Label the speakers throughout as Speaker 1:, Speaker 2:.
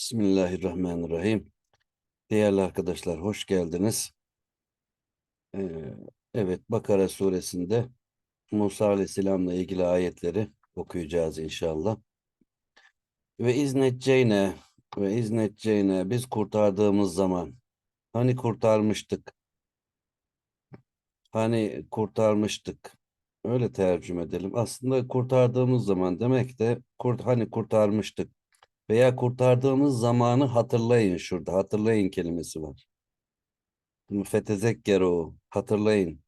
Speaker 1: Bismillahirrahmanirrahim. Değerli arkadaşlar hoş geldiniz. Ee, evet Bakara suresinde Musa Aleyhisselam'la ilgili ayetleri okuyacağız inşallah. Ve iznetceyne ve iznetceyne biz kurtardığımız zaman hani kurtarmıştık hani kurtarmıştık öyle tercüme edelim. Aslında kurtardığımız zaman demek de kurt, hani kurtarmıştık veya kurtardığımız zamanı hatırlayın şurada. Hatırlayın kelimesi var. Fetezekkeru. Hatırlayın.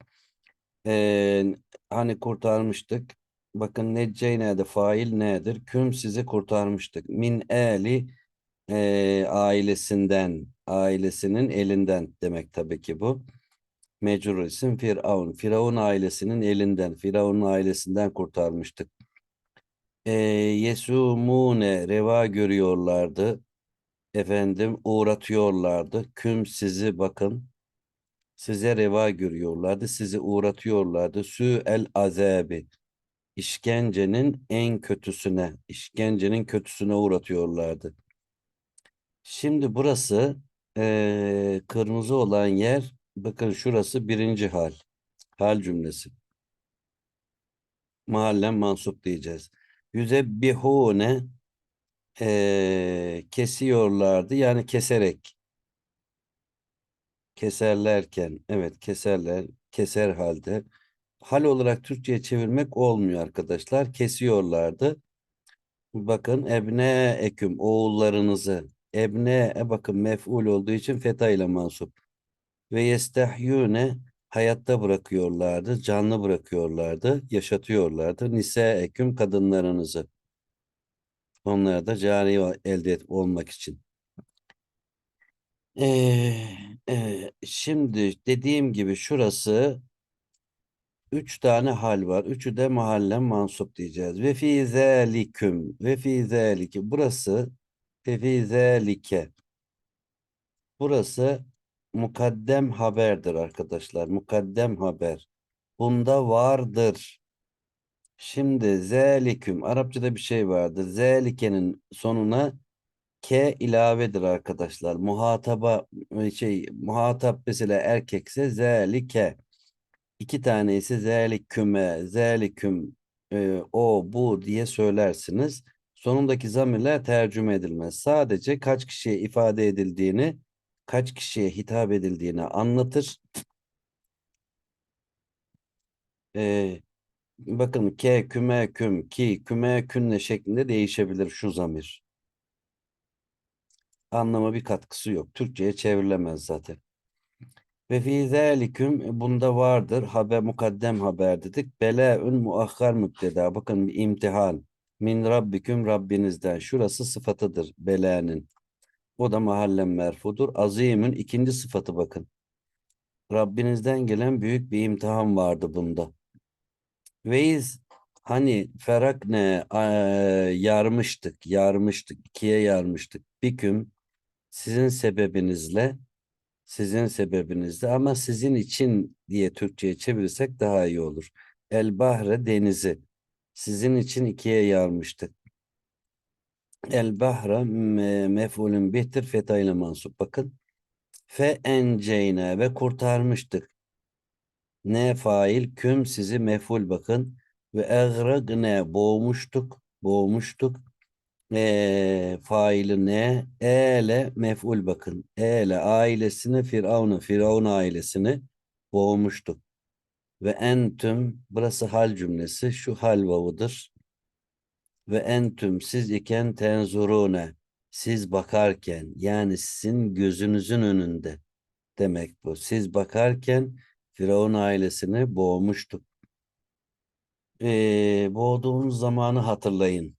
Speaker 1: Ee, hani kurtarmıştık. Bakın necceyne'de fail nedir? Küm sizi kurtarmıştık. Min eli e, ailesinden, ailesinin elinden demek tabii ki bu. Mecrur isim Firavun. Firavun ailesinin elinden, Firavun'un ailesinden kurtarmıştık e, yesumune reva görüyorlardı. Efendim uğratıyorlardı. Küm sizi bakın. Size reva görüyorlardı. Sizi uğratıyorlardı. Sü el azabi. İşkencenin en kötüsüne, işkencenin kötüsüne uğratıyorlardı. Şimdi burası e, kırmızı olan yer, bakın şurası birinci hal. Hal cümlesi. Mahallen mansup diyeceğiz. Yüzebbihune e, kesiyorlardı. Yani keserek. Keserlerken. Evet keserler. Keser halde. Hal olarak Türkçe'ye çevirmek olmuyor arkadaşlar. Kesiyorlardı. Bakın ebne eküm oğullarınızı. Ebne e bakın mef'ul olduğu için feta ile mansup. Ve yestehyune hayatta bırakıyorlardı, canlı bırakıyorlardı, yaşatıyorlardı. Nise eküm kadınlarınızı. Onlara da cari elde et, olmak için. Ee, e, şimdi dediğim gibi şurası üç tane hal var. Üçü de mahallen mansup diyeceğiz. Ve fi zeliküm ve fi zelike. Burası ve fi zelike. Burası mukaddem haberdir arkadaşlar. Mukaddem haber. Bunda vardır. Şimdi zeliküm. Arapçada bir şey vardır. Zelikenin sonuna K ilavedir arkadaşlar. Muhataba şey muhatap mesela erkekse zelike. İki tane ise zeliküme, zeliküm e, o bu diye söylersiniz. Sonundaki zamirler tercüme edilmez. Sadece kaç kişiye ifade edildiğini, kaç kişiye hitap edildiğini anlatır. Ee, bakın ke, küme, küm, ki, küme, künle şeklinde değişebilir şu zamir anlama bir katkısı yok. Türkçe'ye çevrilemez zaten. Ve fî bunda vardır. Haber mukaddem haber dedik. Belâ'ün muahhar müpteda. Bakın bir imtihan. Min rabbiküm Rabbinizden. Şurası sıfatıdır belâ'nın. O da mahallen merfudur. Azimün ikinci sıfatı bakın. Rabbinizden gelen büyük bir imtihan vardı bunda. Veyiz hani ferak ne yarmıştık, yarmıştık, ikiye yarmıştık. Biküm sizin sebebinizle sizin sebebinizle ama sizin için diye Türkçe'ye çevirirsek daha iyi olur. El bahre denizi sizin için ikiye yarmıştık. El bahra mef'ulün bihtir feta ile mansup. Bakın. Fe enceyne ve kurtarmıştık. Ne fail küm sizi mef'ul bakın. Ve eğragne boğmuştuk. Boğmuştuk e, faili ne? E'le mef'ul bakın. E'le ailesini Firavun'u, Firavun ailesini boğmuştuk. Ve entüm, burası hal cümlesi, şu hal vavıdır. Ve entüm siz iken tenzurune, siz bakarken, yani sizin gözünüzün önünde demek bu. Siz bakarken Firavun ailesini boğmuştuk. Ee, boğduğunuz zamanı hatırlayın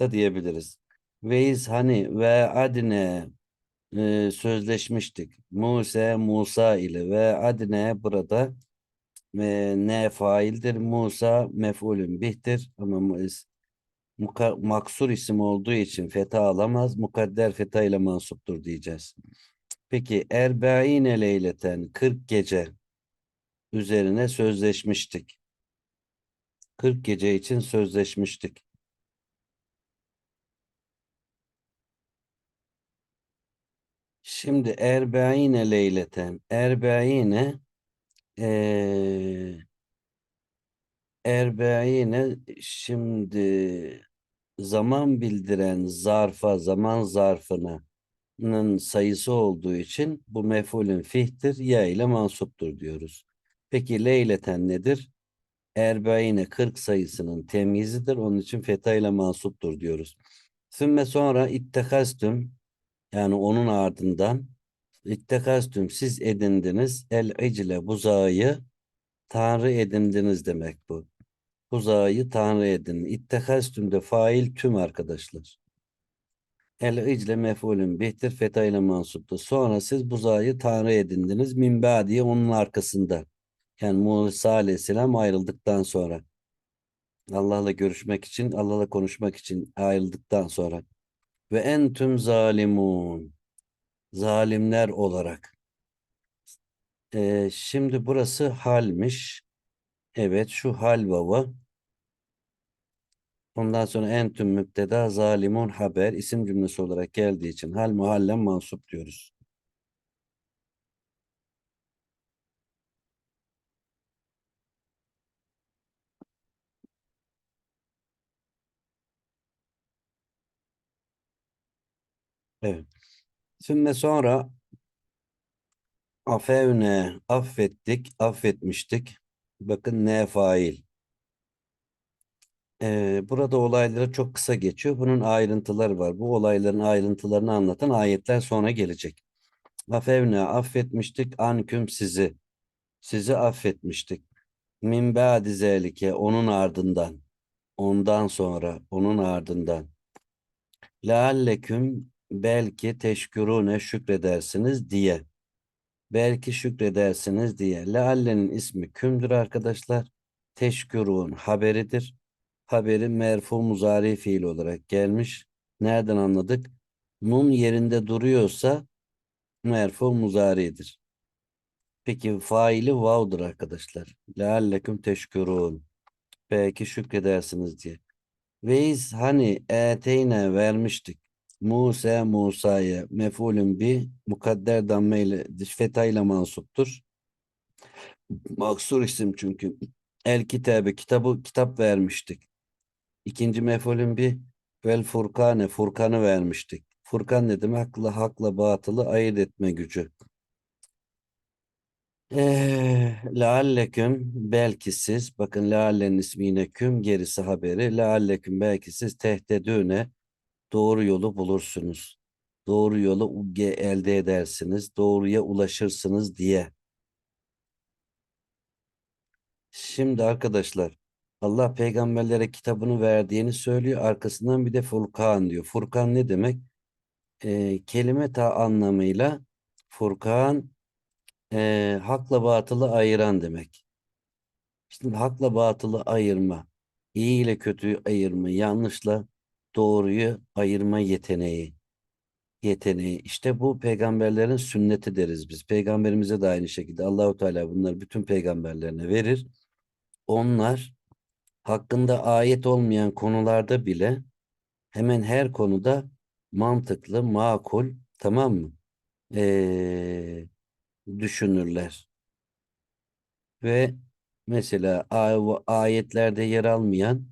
Speaker 1: da diyebiliriz. Veyiz hani ve adine e, sözleşmiştik. Musa Musa ile ve adine burada e, ne faildir? Musa mef'ulün bihtir ama muka, maksur isim olduğu için feta alamaz. Mukadder feta ile mansuptur diyeceğiz. Peki erbaine leyleten 40 gece üzerine sözleşmiştik. 40 gece için sözleşmiştik. Şimdi erbeine leyleten. Erbeine eee erbeine şimdi zaman bildiren zarfa, zaman zarfının sayısı olduğu için bu mef'ulün fihtir, ya ile mansuptur diyoruz. Peki leyleten nedir? Erbeine 40 sayısının temyizidir. Onun için feta ile mansuptur diyoruz. Sümme sonra ittehastüm yani onun ardından ittehastüm siz edindiniz el icle buzağı tanrı edindiniz demek bu. Buzağı tanrı edin. İttehastüm de fail tüm arkadaşlar. El icle mef'ulün bihtir feta ile mansuptur. Sonra siz buzağı tanrı edindiniz. Min diye onun arkasında. Yani Musa aleyhisselam ayrıldıktan sonra. Allah'la görüşmek için, Allah'la konuşmak için ayrıldıktan sonra. Ve entüm zalimun. Zalimler olarak. Ee, şimdi burası halmiş. Evet şu hal baba. Ondan sonra entüm müpteda zalimun haber isim cümlesi olarak geldiği için hal muhallen mansup diyoruz. Evet. Sümme sonra afevne affettik, affetmiştik. Bakın ne fail. Ee, burada olayları çok kısa geçiyor. Bunun ayrıntıları var. Bu olayların ayrıntılarını anlatan ayetler sonra gelecek. Afevne affetmiştik anküm sizi. Sizi affetmiştik. Min ba'di zelike onun ardından. Ondan sonra onun ardından. Lealleküm belki teşkürune şükredersiniz diye. Belki şükredersiniz diye. Leallenin ismi kümdür arkadaşlar. Teşkürun haberidir. Haberi merfu muzari fiil olarak gelmiş. Nereden anladık? Nun yerinde duruyorsa merfu muzaridir. Peki faili vav'dır arkadaşlar. Lealleküm teşkürun. Belki şükredersiniz diye. Veyiz hani eteyne vermiştik. Musa Musa'ya mef'ulün bi mukadder damme ile feta ile mansuptur. Maksur isim çünkü. El kitabı kitabı kitap vermiştik. İkinci mef'ulün bi vel furkane furkanı vermiştik. Furkan ne demek? Hakla, hakla batılı ayırt etme gücü. Ee, lealleküm belki siz bakın leallenin ismi yine küm gerisi haberi lealleküm belki siz tehtedüne doğru yolu bulursunuz. Doğru yolu elde edersiniz. Doğruya ulaşırsınız diye. Şimdi arkadaşlar Allah peygamberlere kitabını verdiğini söylüyor. Arkasından bir de Furkan diyor. Furkan ne demek? Ee, kelime ta anlamıyla Furkan e, hakla batılı ayıran demek. Şimdi hakla batılı ayırma, iyi ile kötüyü ayırma, yanlışla doğruyu ayırma yeteneği. Yeteneği. İşte bu peygamberlerin sünneti deriz biz. Peygamberimize de aynı şekilde Allahu Teala bunları bütün peygamberlerine verir. Onlar hakkında ayet olmayan konularda bile hemen her konuda mantıklı, makul, tamam mı? Ee, düşünürler. Ve mesela ayetlerde yer almayan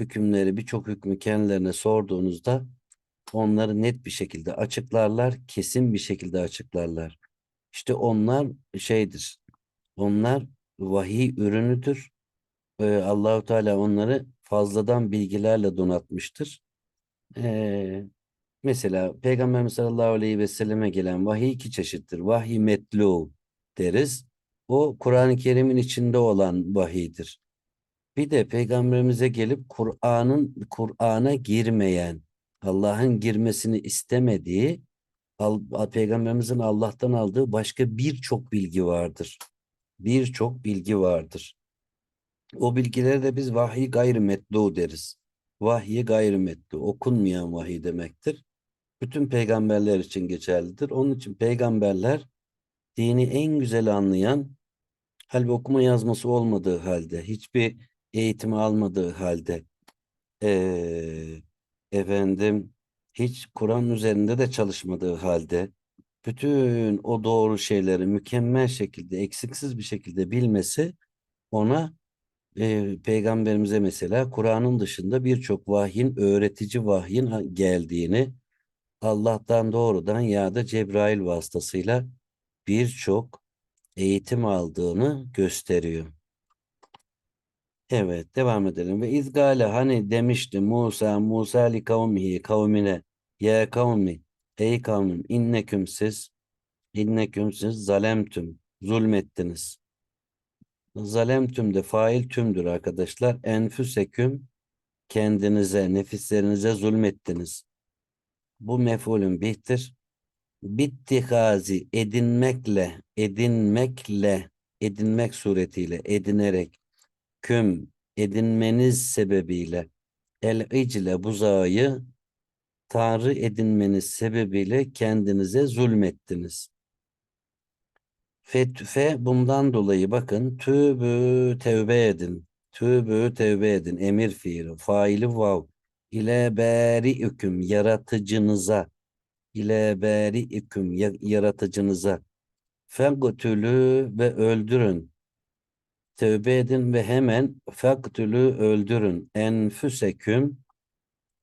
Speaker 1: hükümleri birçok hükmü kendilerine sorduğunuzda onları net bir şekilde açıklarlar, kesin bir şekilde açıklarlar. İşte onlar şeydir. Onlar vahiy ürünüdür. Ee, Allahu Teala onları fazladan bilgilerle donatmıştır. Ee, mesela Peygamberimiz sallallahu aleyhi ve selleme gelen vahiy iki çeşittir. Vahiy metlu deriz. O Kur'an-ı Kerim'in içinde olan vahiydir. Bir de peygamberimize gelip Kur'an'ın Kur'an'a girmeyen, Allah'ın girmesini istemediği, peygamberimizin Allah'tan aldığı başka birçok bilgi vardır. Birçok bilgi vardır. O bilgileri de biz vahiy gayrimetlu deriz. Vahiy gayrimetlu, okunmayan vahiy demektir. Bütün peygamberler için geçerlidir. Onun için peygamberler dini en güzel anlayan, halbuki okuma yazması olmadığı halde, hiçbir eğitimi almadığı halde ee, efendim hiç Kur'an üzerinde de çalışmadığı halde bütün o doğru şeyleri mükemmel şekilde, eksiksiz bir şekilde bilmesi ona e, peygamberimize mesela Kur'an'ın dışında birçok vahyin, öğretici vahyin geldiğini Allah'tan doğrudan ya da Cebrail vasıtasıyla birçok eğitim aldığını gösteriyor. Evet, devam edelim. Ve izgale hani demişti Musa, Musa li kavmihi kavmine ya kavmi ey kavmim inneküm siz inneküm siz zalemtüm zulmettiniz. Zalemtüm de fail tümdür arkadaşlar. Enfüseküm kendinize, nefislerinize zulmettiniz. Bu mef'ulün bihtir. Bittihazi edinmekle, edinmekle, edinmek suretiyle, edinerek, küm edinmeniz sebebiyle, el icle buzağı Tanrı edinmeniz sebebiyle kendinize zulmettiniz. Fetüfe bundan dolayı bakın tövbü tevbe edin. Tövbü tevbe edin. Emir fiili. Faili vav. İle beri'üküm yaratıcınıza. İle beri'üküm ya- yaratıcınıza. Fegtülü ve öldürün. Tövbe edin ve hemen fegtülü öldürün. Enfüseküm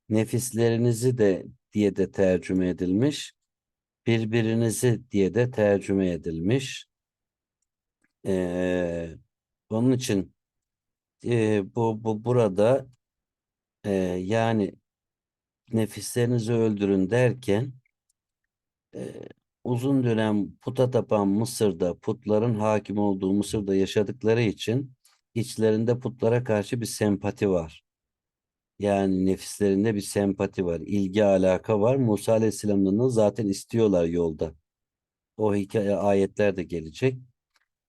Speaker 1: nefislerinizi de diye de tercüme edilmiş. Birbirinizi diye de tercüme edilmiş. Ee, onun için e, bu, bu burada e, yani nefislerinizi öldürün derken e, uzun dönem puta tapan Mısır'da putların hakim olduğu Mısır'da yaşadıkları için içlerinde putlara karşı bir sempati var. Yani nefislerinde bir sempati var, ilgi alaka var. Musa Aleyhisselam'dan da zaten istiyorlar yolda. O hikaye ayetler de gelecek.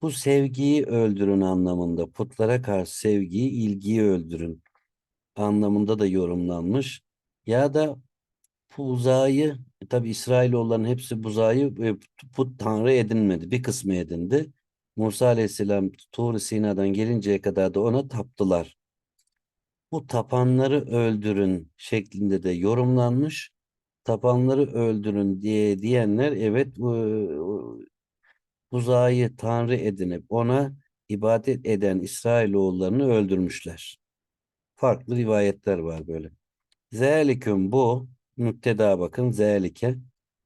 Speaker 1: Bu sevgiyi öldürün anlamında. Putlara karşı sevgiyi, ilgiyi öldürün anlamında da yorumlanmış. Ya da buzayı, tabi İsrailoğulların hepsi buzayı e, put tanrı edinmedi. Bir kısmı edindi. Musa Aleyhisselam Tur Sina'dan gelinceye kadar da ona taptılar. Bu tapanları öldürün şeklinde de yorumlanmış. Tapanları öldürün diye diyenler evet bu buzayı tanrı edinip ona ibadet eden İsrailoğullarını öldürmüşler. Farklı rivayetler var böyle. Zeliküm bu müpteda bakın zelike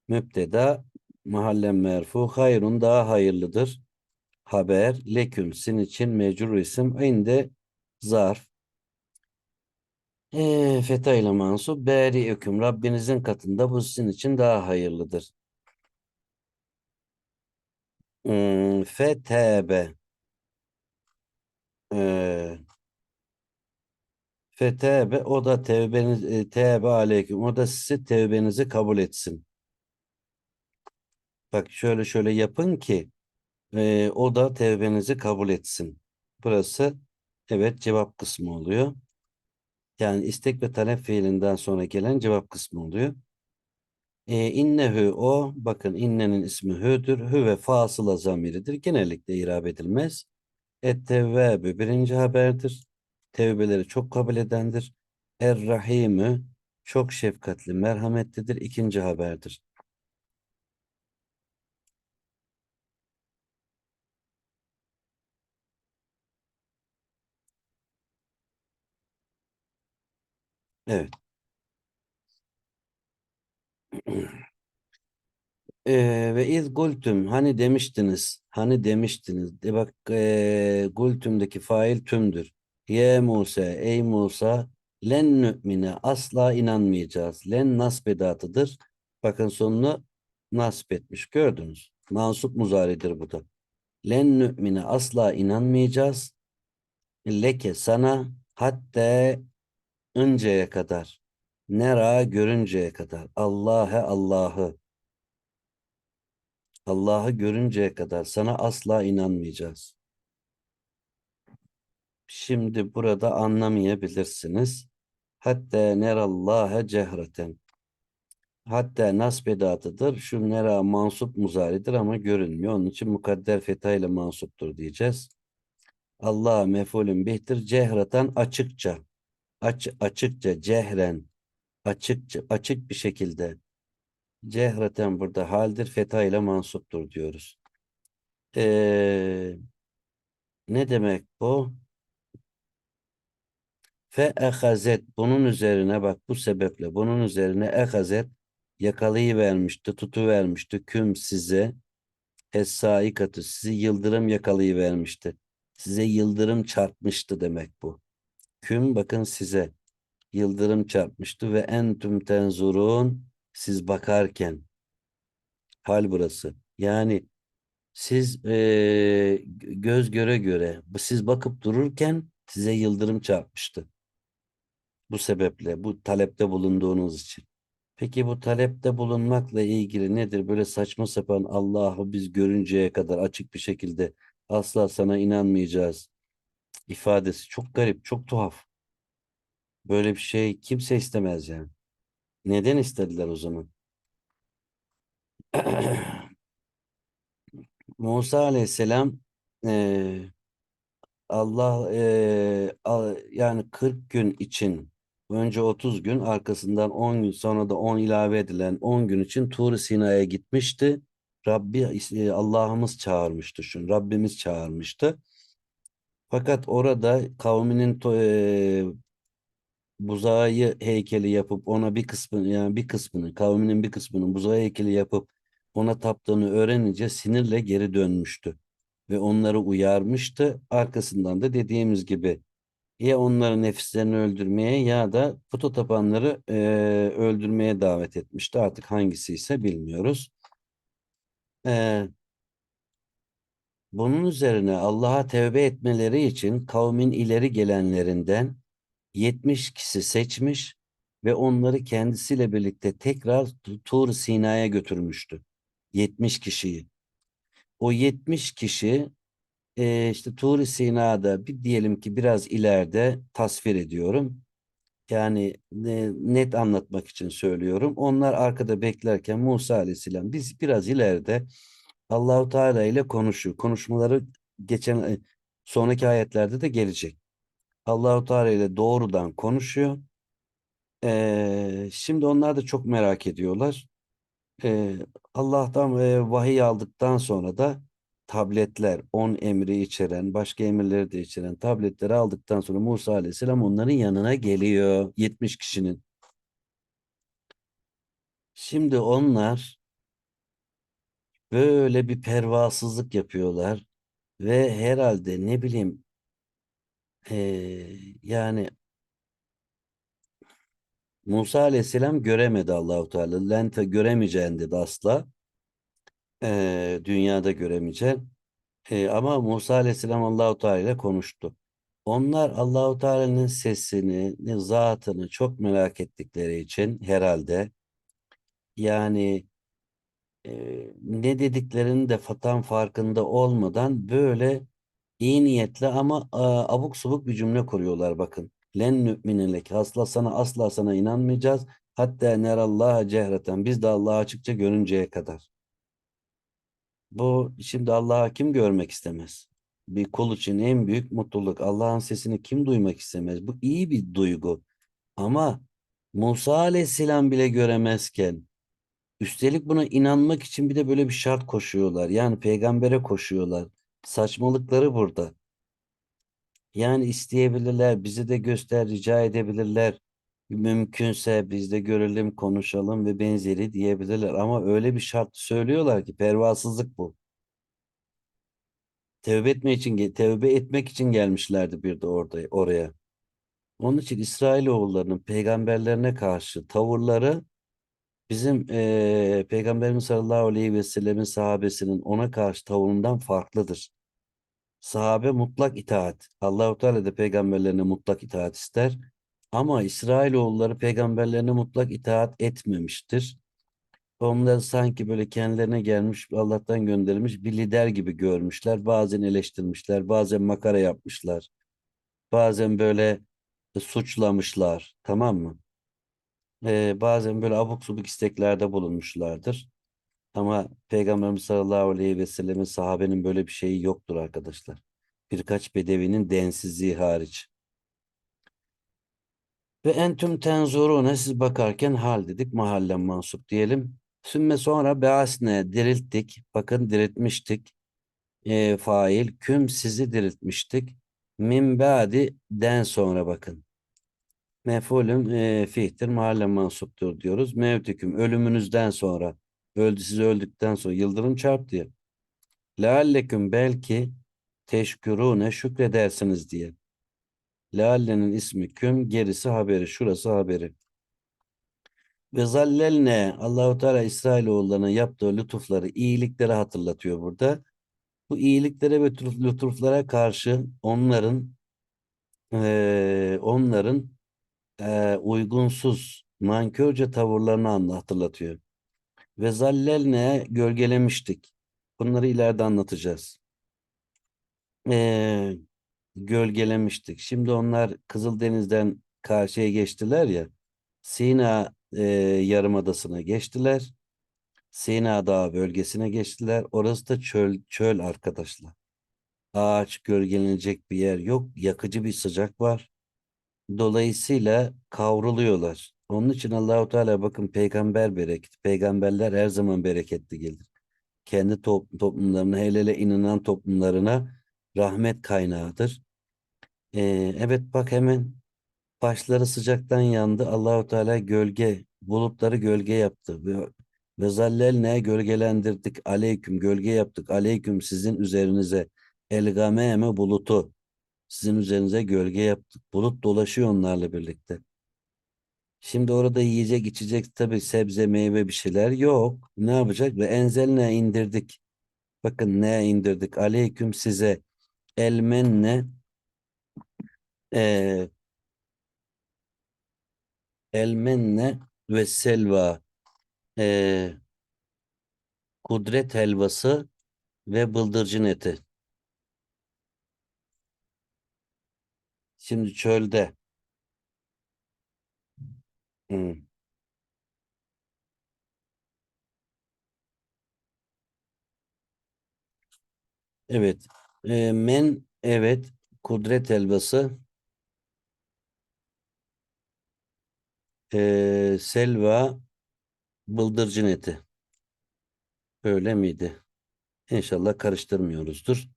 Speaker 1: müpteda mahallen merfu hayrun daha hayırlıdır. Haber leküm sin için mecrur isim inde zarf e, feta ile mansup beri hüküm Rabbinizin katında bu sizin için daha hayırlıdır. Hmm, fetebe e, fetebe o da tevbeniz e, tevbe aleyküm o da sizi tevbenizi kabul etsin. Bak şöyle şöyle yapın ki e, o da tevbenizi kabul etsin. Burası evet cevap kısmı oluyor. Yani istek ve talep fiilinden sonra gelen cevap kısmı oluyor. E, innehü o bakın innenin ismi hüdür. Hü ve fasıla zamiridir. Genellikle irab edilmez. Et-tevvâbü birinci haberdir. Tevbeleri çok kabul edendir. Er-rahimü çok şefkatli, merhametlidir. ikinci haberdir. Evet. Ee, ve iz gultüm hani demiştiniz hani demiştiniz de bak e, gultümdeki fail tümdür. Ye Musa ey Musa len nü'mine asla inanmayacağız. Len nasbedatıdır. Bakın sonunu nasb etmiş gördünüz. Mansup muzaridir bu da. Len nü'mine asla inanmayacağız. Leke sana hatta önceye kadar nera görünceye kadar Allah'e Allah'ı Allah'ı görünceye kadar sana asla inanmayacağız. Şimdi burada anlamayabilirsiniz. Hatta nerallâhe cehreten. Hatta nasbedatıdır. Şu nera mansup muzaridir ama görünmüyor. Onun için mukadder feta ile mansuptur diyeceğiz. Allah mefulün bihtir. Cehreten açıkça. Aç, açıkça cehren. Açıkça, açık bir şekilde. Cehreten burada haldir. Feta ile mansuptur diyoruz. Ee, ne demek bu? Fe ehazet bunun üzerine bak bu sebeple bunun üzerine ehazet yakalayıvermişti, tutuvermişti küm size es-saikatü sizi yıldırım yakalayıvermişti. Size yıldırım çarpmıştı demek bu. Küm bakın size yıldırım çarpmıştı ve entüm tenzurun siz bakarken hal burası. Yani siz eee, göz göre göre siz bakıp dururken size yıldırım çarpmıştı. Bu sebeple bu talepte bulunduğunuz için. Peki bu talepte bulunmakla ilgili nedir? Böyle saçma sapan Allah'ı biz görünceye kadar açık bir şekilde asla sana inanmayacağız ifadesi çok garip, çok tuhaf. Böyle bir şey kimse istemez yani. Neden istediler o zaman? Musa Aleyhisselam eee, Allah eee, a- yani 40 gün için önce 30 gün arkasından 10 gün sonra da 10 ilave edilen 10 gün için Tur-i Sina'ya gitmişti. Rabbi e, Allah'ımız çağırmıştı şunu. Rabbimiz çağırmıştı. Fakat orada kavminin to- eee, buzağı heykeli yapıp ona bir kısmını yani bir kısmını kavminin bir kısmının buzağı heykeli yapıp ona taptığını öğrenince sinirle geri dönmüştü ve onları uyarmıştı. Arkasından da dediğimiz gibi ya onların nefislerini öldürmeye ya da puta tapanları eee, öldürmeye davet etmişti. Artık hangisi ise bilmiyoruz. Eee, bunun üzerine Allah'a tevbe etmeleri için kavmin ileri gelenlerinden 70 kişi seçmiş ve onları kendisiyle birlikte tekrar Tur Sina'ya götürmüştü. 70 kişiyi. O 70 kişi e, işte Tur Sina'da bir diyelim ki biraz ileride tasvir ediyorum. Yani e, net anlatmak için söylüyorum. Onlar arkada beklerken Musa Aleyhisselam biz biraz ileride Allahu Teala ile konuşuyor. Konuşmaları geçen sonraki ayetlerde de gelecek. Allahu Teala ile doğrudan konuşuyor. Ee, şimdi onlar da çok merak ediyorlar. Ee, Allah'tan e, vahiy aldıktan sonra da tabletler, on emri içeren, başka emirleri de içeren tabletleri aldıktan sonra Musa Aleyhisselam onların yanına geliyor. 70 kişinin. Şimdi onlar böyle bir pervasızlık yapıyorlar ve herhalde ne bileyim ee, yani Musa Aleyhisselam göremedi Allahu Teala. Lente göremeyeceğin dedi asla. Ee, dünyada göremeyeceksin. Ee, ama Musa Aleyhisselam Allahu Teala ile konuştu. Onlar Allahu Teala'nın sesini, zatını çok merak ettikleri için herhalde yani e, ne dediklerinin de tam farkında olmadan böyle iyi niyetli ama a, abuk subuk bir cümle kuruyorlar bakın. Len nü'mine lek. Asla sana asla sana inanmayacağız. Hatta nerallaha cehreten. Biz de Allah'ı açıkça görünceye kadar. Bu şimdi Allah'ı kim görmek istemez? Bir kul için en büyük mutluluk. Allah'ın sesini kim duymak istemez? Bu iyi bir duygu. Ama Musa Aleyhisselam bile göremezken üstelik buna inanmak için bir de böyle bir şart koşuyorlar. Yani peygambere koşuyorlar. Saçmalıkları burada. Yani isteyebilirler, bizi de göster, rica edebilirler. Mümkünse biz de görelim, konuşalım ve benzeri diyebilirler. Ama öyle bir şart söylüyorlar ki pervasızlık bu. Tevbe etmek için tevbe etmek için gelmişlerdi bir de orada oraya. Onun için İsrailoğullarının peygamberlerine karşı tavırları bizim eee Peygamberimiz sallallahu aleyhi ve sellemin sahabesinin ona karşı tavrından farklıdır. Sahabe mutlak itaat. Allahu Teala da peygamberlerine mutlak itaat ister. Ama İsrailoğulları peygamberlerine mutlak itaat etmemiştir. Onları sanki böyle kendilerine gelmiş, Allah'tan gönderilmiş bir lider gibi görmüşler. Bazen eleştirmişler, bazen makara yapmışlar. Bazen böyle suçlamışlar, tamam mı? Ee, bazen böyle abuk subuk isteklerde bulunmuşlardır. Ama Peygamberimiz sallallahu aleyhi ve sellemin sahabenin böyle bir şeyi yoktur arkadaşlar. Birkaç bedevinin densizliği hariç. Ve entüm tenzurune siz bakarken hal dedik mahallen mansup diyelim. Sümme sonra beasne dirilttik. Bakın diriltmiştik. E, fail. Küm sizi diriltmiştik. Min ba'di den sonra bakın. Mef'ulün e, fi'tir, mahalle mansuptur diyoruz. Mevtüküm ölümünüzden sonra. Öldü siz öldükten sonra yıldırım çarptı ya. Lealleküm belki teşkürune şükredersiniz diye. Leallenin ismi küm, gerisi haberi, şurası haberi. Ve zallelne Allahu Teala İsrailoğullarına yaptığı lütufları, iyilikleri hatırlatıyor burada. Bu iyiliklere ve lütuf- lütuflara karşı onların eee, onların eee, uygunsuz, nankörce tavırlarını anla- hatırlatıyor. Ve zallelne gölgelemiştik. Bunları ileride anlatacağız. Eee, gölgelemiştik. Şimdi onlar Kızıldeniz'den karşıya geçtiler ya. Sina eee, Yarımadası'na geçtiler. Sina Dağı bölgesine geçtiler. Orası da çöl, çöl arkadaşlar. Ağaç gölgelenecek bir yer yok. Yakıcı bir sıcak var. Dolayısıyla kavruluyorlar. Onun için Allahu Teala bakın peygamber bereket. Peygamberler her zaman bereketli gelir. Kendi top, toplumlarına hele inanan toplumlarına rahmet kaynağıdır. Ee, evet bak hemen başları sıcaktan yandı. Allahu Teala gölge bulutları gölge yaptı. Ve, ve gölgelendirdik. Aleyküm gölge yaptık. Aleyküm sizin üzerinize. El gameme bulutu. Sizin üzerinize gölge yaptık. Bulut dolaşıyor onlarla birlikte. Şimdi orada yiyecek içecek tabii sebze meyve bir şeyler yok. Ne yapacak? Ve enzelne indirdik. Bakın ne indirdik? Aleyküm size elmenne eee elmenne ve selva. Eee, kudret helvası ve bıldırcın eti. Şimdi çölde. Hmm, evet. Eee, men evet kudret helvası eee, selva bıldırcın eti. Öyle miydi? İnşallah karıştırmıyoruzdur.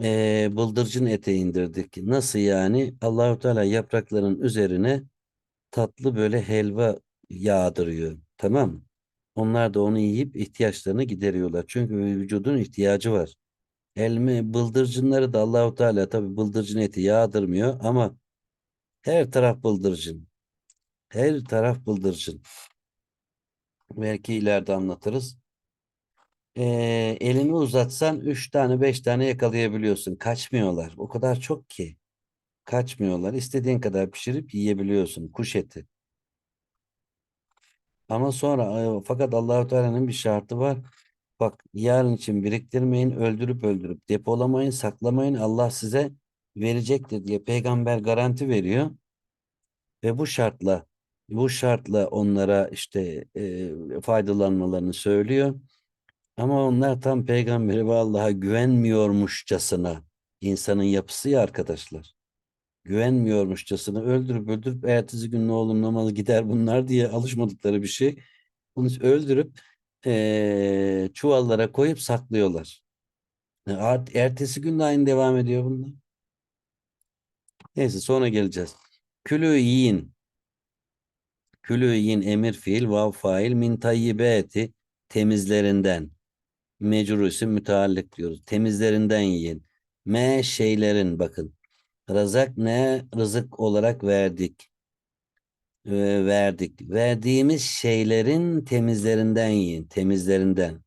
Speaker 1: Eee bıldırcın eti indirdik. Nasıl yani? Allahu Teala yaprakların üzerine tatlı böyle helva yağdırıyor. Tamam mı? Onlar da onu yiyip ihtiyaçlarını gideriyorlar. Çünkü vücudun ihtiyacı var. Elmi bıldırcınları da Allahu Teala tabi bıldırcın eti yağdırmıyor ama her taraf bıldırcın. Her taraf bıldırcın. Belki ileride anlatırız. Ee, elini uzatsan üç tane beş tane yakalayabiliyorsun. Kaçmıyorlar. O kadar çok ki. Kaçmıyorlar. İstediğin kadar pişirip yiyebiliyorsun. Kuş eti. Ama sonra e, fakat Allahu Teala'nın bir şartı var. Bak yarın için biriktirmeyin, öldürüp öldürüp depolamayın, saklamayın. Allah size verecektir diye peygamber garanti veriyor. Ve bu şartla bu şartla onlara işte e, faydalanmalarını söylüyor. Ama onlar tam peygamberi ve Allah'a güvenmiyormuşçasına insanın yapısı ya arkadaşlar. Güvenmiyormuşçasına öldürüp öldürüp ertesi gün ne olur namalı gider bunlar diye alışmadıkları bir şey. Bunu öldürüp eee, çuvallara koyup saklıyorlar. E, Ertesi gün de aynı devam ediyor bunlar. Neyse sonra geleceğiz. Külü yiyin. Külü yiyin emir fiil vav fail min tayyibeti temizlerinden. Mecrur isim müteallik diyoruz. Temizlerinden yiyin. Me şeylerin bakın. Rızak ne? Rızık olarak verdik. Ee, verdik. Verdiğimiz şeylerin temizlerinden yiyin. Temizlerinden.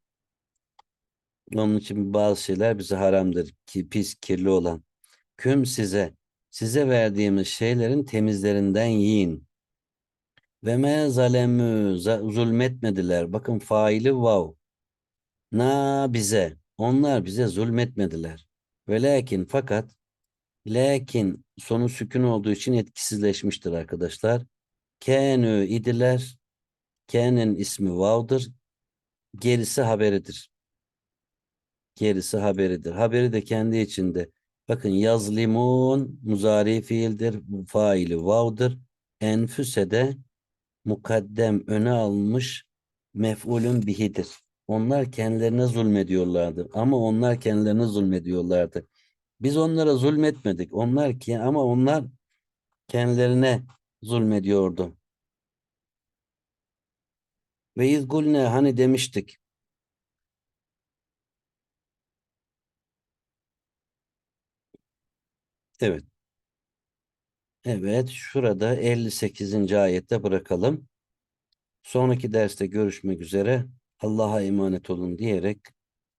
Speaker 1: Onun için bazı şeyler bize haramdır. Ki pis, kirli olan. Küm size. Size verdiğimiz şeylerin temizlerinden yiyin. Ve me zalemü za- zulmetmediler. Bakın faili vav. Na bize. Onlar bize zulmetmediler. Ve lakin fakat lakin sonu sükun olduğu için etkisizleşmiştir arkadaşlar. Kenü idiler. Kenin ismi vav'dır. Gerisi haberidir. Gerisi haberidir. Haberi de kendi içinde. Bakın yazlimun muzari fiildir. Faili vav'dır. Enfüse de mukaddem öne almış mef'ulün bihidir. Onlar kendilerine zulmediyorlardı. Ama onlar kendilerine zulmediyorlardı. Biz onlara zulmetmedik. Onlar ki ama onlar kendilerine zulmediyordu. Ve izgulne hani demiştik. Evet. Evet, şurada 58. ayette bırakalım. Sonraki derste görüşmek üzere. Allah'a emanet olun diyerek